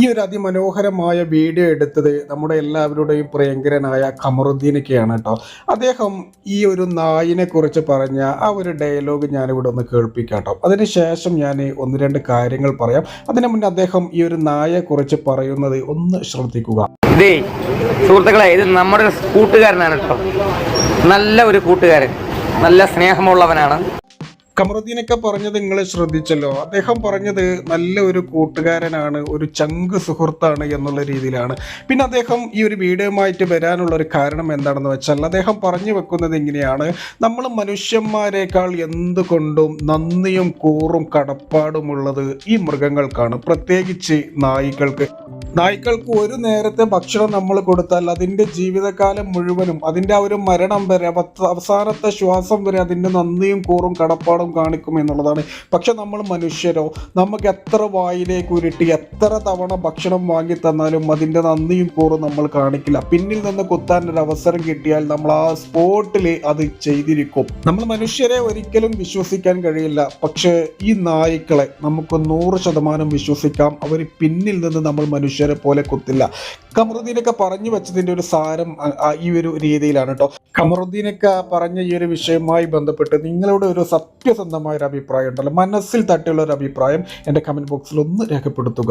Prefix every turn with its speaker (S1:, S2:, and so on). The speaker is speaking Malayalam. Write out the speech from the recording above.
S1: ഈ ഒരു അതിമനോഹരമായ വീഡിയോ എടുത്തത് നമ്മുടെ എല്ലാവരുടെയും പ്രിയങ്കരനായ ഖമറുദ്ദീനൊക്കെയാണ് കേട്ടോ. അദ്ദേഹം ഈ ഒരു നായിനെ കുറിച്ച് പറഞ്ഞ ആ ഒരു ഡയലോഗ് ഞാനിവിടെ ഒന്ന് കേൾപ്പിക്കാം കേട്ടോ. അതിനുശേഷം ഞാൻ ഒന്ന് രണ്ട് കാര്യങ്ങൾ പറയാം. അതിനു മുന്നേ അദ്ദേഹം ഈ ഒരു നായയെ കുറിച്ച് പറയുന്നത് ഒന്ന് ശ്രദ്ധിക്കുക.
S2: സുഹൃത്തുക്കളെ ഇത് നമ്മുടെ കൂട്ടുകാരനാണ് കേട്ടോ. നല്ല ഒരു കൂട്ടുകാരൻ. നല്ല സ്നേഹമുള്ളവനാണ്.
S1: കമറുദ്ദീനൊക്കെ പറഞ്ഞത് നിങ്ങൾ ശ്രദ്ധിച്ചല്ലോ. അദ്ദേഹം പറഞ്ഞത് നല്ല ഒരു കൂട്ടുകാരനാണ് ഒരു ചങ്ക് സുഹൃത്താണ് എന്നുള്ള രീതിയിലാണ്. പിന്നെ അദ്ദേഹം ഈ ഒരു വീഡിയോയുമായിട്ട് വരാനുള്ള ഒരു കാരണം എന്താണെന്ന് വെച്ചാൽ അദ്ദേഹം പറഞ്ഞു വെക്കുന്നത് ഇങ്ങനെയാണ്. നമ്മൾ മനുഷ്യന്മാരെക്കാൾ എന്തുകൊണ്ടും നന്ദിയും കൂറും കടപ്പാടുമുള്ളത് ഈ മൃഗങ്ങൾക്കാണ്. പ്രത്യേകിച്ച് നായ്ക്കൾക്ക്. നായ്ക്കൾക്ക് ഒരു നേരത്തെ ഭക്ഷണം നമ്മൾ കൊടുത്താൽ അതിന്റെ ജീവിതകാലം മുഴുവനും അതിന്റെ ആ ഒരു മരണം വരെ അവസാനത്തെ ശ്വാസം വരെ അതിന്റെ നന്ദിയും കൂറും കടപ്പാടും കാണിക്കും എന്നുള്ളതാണ്. പക്ഷെ നമ്മൾ മനുഷ്യരോ നമുക്ക് എത്ര വായിലേക്ക് ഉരുട്ടി എത്ര തവണ ഭക്ഷണം വാങ്ങി തന്നാലും അതിന്റെ നന്ദിയും കൂറും നമ്മൾ കാണിക്കില്ല. പിന്നിൽ നിന്ന് കുത്താൻ ഒരു അവസരം കിട്ടിയാൽ നമ്മൾ ആ സ്പോട്ടിൽ അത് ചെയ്തിരിക്കും. നമ്മൾ മനുഷ്യരെ ഒരിക്കലും വിശ്വസിക്കാൻ കഴിയില്ല. പക്ഷേ ഈ നായ്ക്കളെ നമുക്ക് നൂറ് ശതമാനം വിശ്വസിക്കാം. അവർ പിന്നിൽ നിന്ന് നമ്മൾ മനുഷ്യരെ പോലെ കുത്തില്ല. കമറുദ്ദീനൊക്കെ പറഞ്ഞു വെച്ചതിന്റെ ഒരു സാരം ഈ ഒരു രീതിയിലാണ് കേട്ടോ കമറുദ്ദീനൊക്കെ പറഞ്ഞ ഈ ഒരു വിഷയവുമായി ബന്ധപ്പെട്ട് നിങ്ങളുടെ ഒരു സത്യസന്ധമായ ഒരു അഭിപ്രായം ഉണ്ടല്ലോ. മനസ്സിൽ തട്ടിയുള്ള ഒരു അഭിപ്രായം എന്റെ കമന്റ് ബോക്സിൽ ഒന്ന് രേഖപ്പെടുത്തുക.